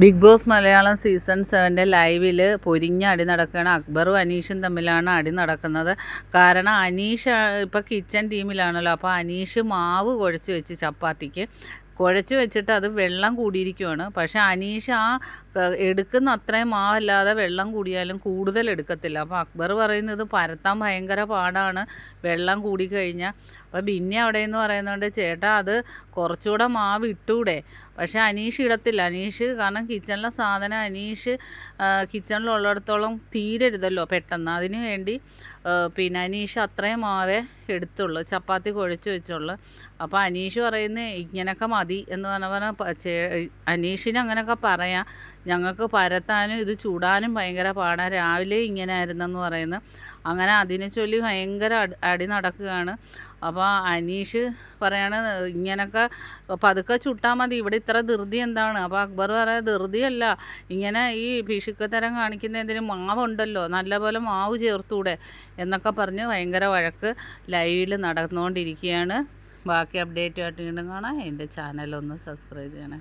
Big boss Malayalam season സെവന്റെ ലൈവിൽ പൊരിഞ്ഞ അടി നടക്കുകയാണ്. അക്ബറും അനീഷും തമ്മിലാണ് അടി നടക്കുന്നത്. കാരണം അനീഷ് ഇപ്പോൾ കിച്ചൺ ടീമിലാണല്ലോ. അപ്പോൾ അനീഷ് മാവ് കുഴച്ച് വെച്ച് ചപ്പാത്തിക്ക് കുഴച്ച് വെച്ചിട്ട് അത് വെള്ളം കൂടിയിരിക്കുവാണ്. പക്ഷേ അനീഷ് ആ എടുക്കുന്ന അത്രയും മാവല്ലാതെ വെള്ളം കൂടിയാലും കൂടുതൽ എടുക്കത്തില്ല. അപ്പോൾ അക്ബർ പറയുന്നത് പരത്താൻ ഭയങ്കര പാടാണ്. വെള്ളം കൂടിക്കഴിഞ്ഞാൽ അപ്പോൾ ബിന്നി അവിടെ എന്ന് പറയുന്നുണ്ട് ചേട്ടാ അത് കുറച്ചുകൂടെ മാവ് ഇട്ടൂടെ പക്ഷേ അനീഷ് ഇടത്തില്ല. അനീഷ് കാരണം കിച്ചണിലെ സാധനം അനീഷ് കിച്ചണിലുള്ളിടത്തോളം തീരരുതല്ലോ പെട്ടെന്ന്. അതിന് വേണ്ടി പിന്നെ അനീഷ് അത്രയും മാവേ എടുത്തുള്ളൂ. ചപ്പാത്തി കുഴച്ച് വെച്ചുള്ളൂ. അപ്പോൾ അനീഷ് പറയുന്നത് ഇങ്ങനെയൊക്കെ മതി എന്ന് പറഞ്ഞ പറഞ്ഞാൽ അനീഷിന് അങ്ങനെയൊക്കെ പറയാം. ഞങ്ങൾക്ക് പരത്താനും ഇത് ചൂടാനും ഭയങ്കര പാടാണ് രാവിലെ ഇങ്ങനെ ആയിരുന്നെന്ന് പറയുന്നത് അങ്ങനെ അതിനെ ചൊല്ലി ഭയങ്കര അടി നടക്കുകയാണ്. അപ്പോൾ അനീഷ് പറയാണ് ഇങ്ങനൊക്കെ പതുക്കെ ചുട്ടാൽ മതി. ഇവിടെ ഇത്ര ധൃതി എന്താണ്? അപ്പോൾ അക്ബർ പറയാം ധൃതിയല്ല. ഇങ്ങനെ ഈ പിശുക്കത്തരം കാണിക്കുന്നതിന് മാവുണ്ടല്ലോ. നല്ലപോലെ മാവ് ചേർത്തൂടെ? എന്നൊക്കെ പറഞ്ഞ് ഭയങ്കര വഴക്ക് ലൈവിൽ നടന്നുകൊണ്ടിരിക്കുകയാണ്. ബാക്കി അപ്ഡേറ്റുമായിട്ട് വീണ്ടും കാണാം. എന്റെ ചാനലൊന്ന് സബ്സ്ക്രൈബ് ചെയ്യണേ.